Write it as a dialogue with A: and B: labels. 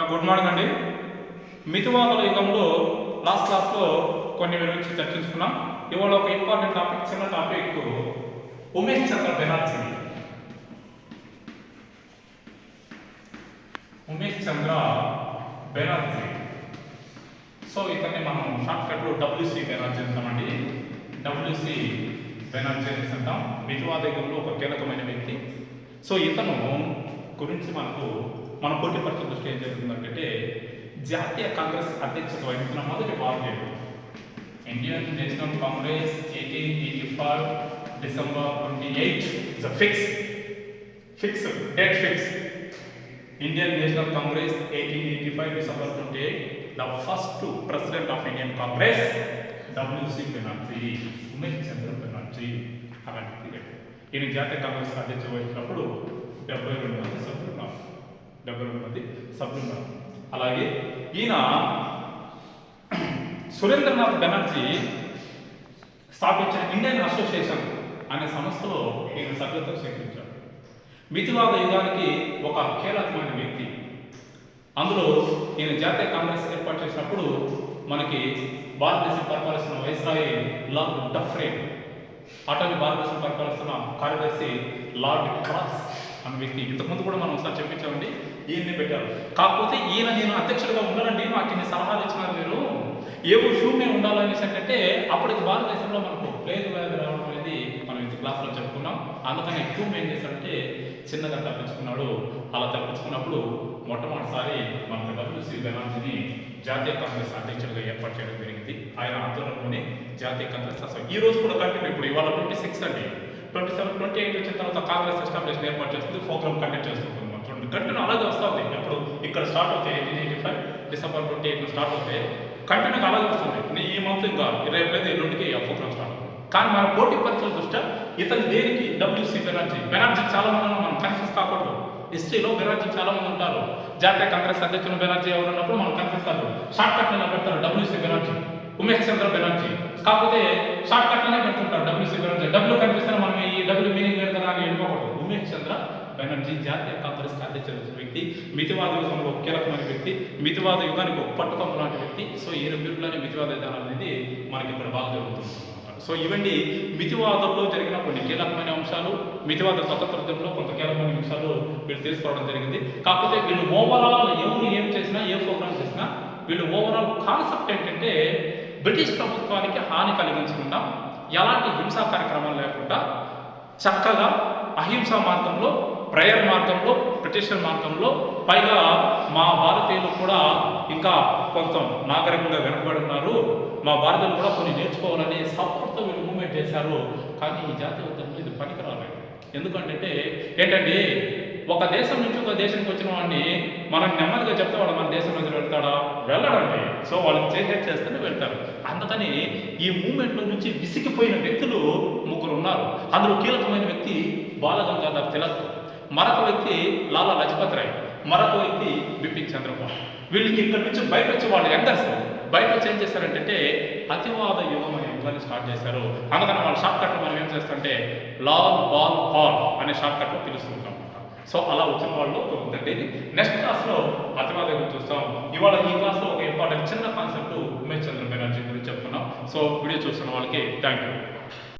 A: Good morning అండి. మితివాదుల యుగంలో last క్లాస్లో కొన్ని గురించి చర్చించుకున్నాం. ఇవాళ ఒక ఇంపార్టెంట్ టాపిక్ చిన్న టాపిక్ ఉమేష్ చంద్ర బెనర్జీ. ఉమేష్ చంద్ర బెనర్జీ. సో ఇతన్ని మనం షార్ట్ కట్లో డబ్ల్యూసి బెనర్జీ అంటామండి. డబ్ల్యూసి బెనర్జీ అనేసి అంటాం. మితివాద యుగంలో ఒక కీలకమైన వ్యక్తి. సో ఇతను గురించి మనకు మన పోటీ పరీక్ష దృష్టి ఏం జరుగుతుందంటే జాతీయ కాంగ్రెస్ అధ్యక్షత వహించిన మొదటి భారతీయుడు Indian National Congress eighteen eighty five December twenty eight is fix fix date fix Indian National Congress eighteen eighty five December twenty eight the first president of Indian Congress W C Banerjee Umesh Chandra Banerjee అలాంటి ఈయన జాతీయ కాంగ్రెస్ అధ్యక్ష వహించినప్పుడు డెబ్బై రెండు మంది సభ్యులు ఉన్నారు డెబ్బై రెండు మంది సభ్యులు ఉన్నారు అలాగే ఈయన సురేంద్రనాథ్ బెనర్జీ స్థాపించిన ఇండియన్ అసోసియేషన్ అనే సంస్థలో ఈయన సభ్యత్వం స్వీకరించాడు మితివాద యుగానికి ఒక కీలకమైన వ్యక్తి. అందులో ఈయన జాతీయ కాంగ్రెస్ ఏర్పాటు చేసినప్పుడు మనకి భారతదేశం పరిపాలిస్తున్న వైస్రాయి లార్డ్ డఫ్రేన్ అటవీ భారతదేశం పరిపాలిస్తున్న కార్యదర్శి లార్డ్ క్రాస్ అనే వ్యక్తి. ఇంతకుముందు కూడా మనం ఒకసారి చెప్పించామండి ఈయన్ని పెట్టారు. కాకపోతే ఈయన నేను అధ్యక్షుడిగా ఉండనండి నాకు ఇన్ని సలహాలు ఇచ్చినారు మీరు. ఏ షూ మీద ఉండాలనేసి అంటే అప్పటికి భారతదేశంలో మనకు ప్లేగ్ వ్యాధి రావడం అనేది మనం ఇంత క్లాస్లో చెప్పుకున్నాం. అందుకని షూమ్ ఏం చేశాడంటే చిన్నగా తప్పించుకున్నాడు. అలా తప్పించుకున్నప్పుడు మొట్టమొదటిసారి మనకు డబ్ల్యూసీ బెనర్జీని జాతీయ కాంగ్రెస్ అధ్యక్షుడిగా ఏర్పాటు చేయడం జరిగింది. ఆయన ఆధ్వర్యంలోనే జాతీయ కాంగ్రెస్ అసలు ఈ రోజు కూడా కంటిన్యూ ఇప్పుడు ఇవాళ ట్వంటీ సిక్స్ అండి. ట్వంటీ సెవెన్ ట్వంటీ ఎయిట్ వచ్చిన తర్వాత కాంగ్రెస్ ఎస్టాబ్లిషన్ ఏర్పాటు చేస్తుంది ప్రోగ్రామ్ కండక్ట్ చేస్తుంది చూడండి కంటిన్యూ అలాగే వస్తుంది ఇప్పుడు ఇక్కడ స్టార్ట్ అవుతాయి eighteen eighty five December twenty eight start అవుతాయి. కంటిన్యూగా అలాగే వస్తుంది. ఈ మంత్ ఇంకా రేపు లేదు ఎల్లుండికి ఆ ప్రోగ్రామ్ స్టార్ట్ అవుతుంది. కానీ మన పోటీ పరీక్షల దృష్ట్యా ఇతను దేనికి? డబ్ల్యూసీ బెనర్జీ. బెనర్జీ చాలా మంది మనం కన్ఫ్యూజ్ కాకూడదు. హిస్టరీలో బెనర్జీ చాలా మంది ఉంటారు. జాతీయ కాంగ్రెస్ అధ్యక్షులు బెనర్జీ ఎవరు ఉన్నప్పుడు మనం కన్ఫ్యూజ్ కాదు షార్ట్ కట్ పెడతారు డబ్ల్యూసీ బెనర్జీ. ఉమేష్ చంద్ర బెనర్జీ. కాకపోతే షార్ట్ కట్లోనే పెడుతుంటారు. డబ్ల్యూ బెనర్జీ డబ్ల్యూ కనిపిస్తే మనం ఈ డబ్ల్యూ మీనింగ్ పెడతారా అని వెళ్ళిపోకూడదు ఉమేష్ చంద్ర బెనర్జీ జాతీయ కాంగ్రెస్ అధ్యక్షుడు వ్యక్తి మితివాద యుగంలో ఒక కీలకమైన వ్యక్తి మితివాద యుగానికి ఒక పట్టుకొమ్మ లాంటి వ్యక్తి. సో ఈ రెండులోనే మితివాద విధానం అనేది మనకి ఇక్కడ బాగా జరుగుతుంది సో ఇవన్నీ మితివాదంలో జరిగిన కొన్ని కీలకమైన అంశాలు మితివాద స్వతంత్రంలో కొంత కీలకమైన అంశాలు వీళ్ళు తెలుసుకోవడం జరిగింది. కాకపోతే వీళ్ళు ఓవరాల్ ఎవరు ఏం చేసినా ఏ ప్రోగ్రామ్ చేసినా వీళ్ళు ఓవరాల్ కాన్సెప్ట్ ఏంటంటే బ్రిటిష్ ప్రభుత్వానికి హాని కలిగించకుండా ఎలాంటి హింసా కార్యక్రమాలు లేకుండా చక్కగా అహింసా మార్గంలో ప్రేయర్ మార్గంలో బ్రిటిషర్ మార్గంలో పైగా మా భారతీయులు కూడా ఇంకా కొంచెం నాగరికంగా వెనకబడి ఉన్నారు. మా భారతీయులు కూడా కొన్ని నేర్చుకోవాలని సపోర్ట్తో వీళ్ళు మూవ్మెంట్ చేశారు. కానీ ఈ జాతీయ ఉద్యమంలో ఇది పనికిరాలేదు. ఎందుకంటే ఏంటండి ఒక దేశం నుంచి ఒక దేశానికి వచ్చిన వాడిని మనం నెమ్మదిగా చెప్తే వాడు మన దేశం నుంచి వెళ్తాడా? వెళ్ళడండి. సో వాళ్ళకి చేసే చేస్తేనే వెళ్తారు. అందుకని ఈ మూమెంట్లో నుంచి విసిగిపోయిన వ్యక్తులు ముగ్గురు ఉన్నారు. అందులో కీలకమైన వ్యక్తి బాలగంగాధర్ తిలక్. మరొక వ్యక్తి లాలా లజపత్ రాయ్. మరొక వ్యక్తి బిపిన్ చంద్రబాబు వీళ్ళకి ఇక్కడ నుంచి బయట వచ్చి వాళ్ళు యంగర్స్ బయట వచ్చి ఏం చేశారంటే అతివాద యుగం అనే యుగాన్ని స్టార్ట్ చేశారు. అందుకని వాళ్ళ షార్ట్ కట్ మనం ఏం చేస్తారంటే లాల్ బాల్ హాల్ అనే షార్ట్ కట్లో పిలుస్తుంటాం. సో అలా వచ్చిన వాళ్ళు ఉందండి నెక్స్ట్ క్లాస్లో అతివాద చూస్తాం. ఇవాళ ఈ క్లాస్లో ఒక ఇంపార్టెంట్ చిన్న కాన్సెప్ట్ ఉమేష్ చంద్ర బెనర్జీ గురించి చెప్పుకున్నాం. సో వీడియో చూస్తున్న వాళ్ళకి థ్యాంక్ యూ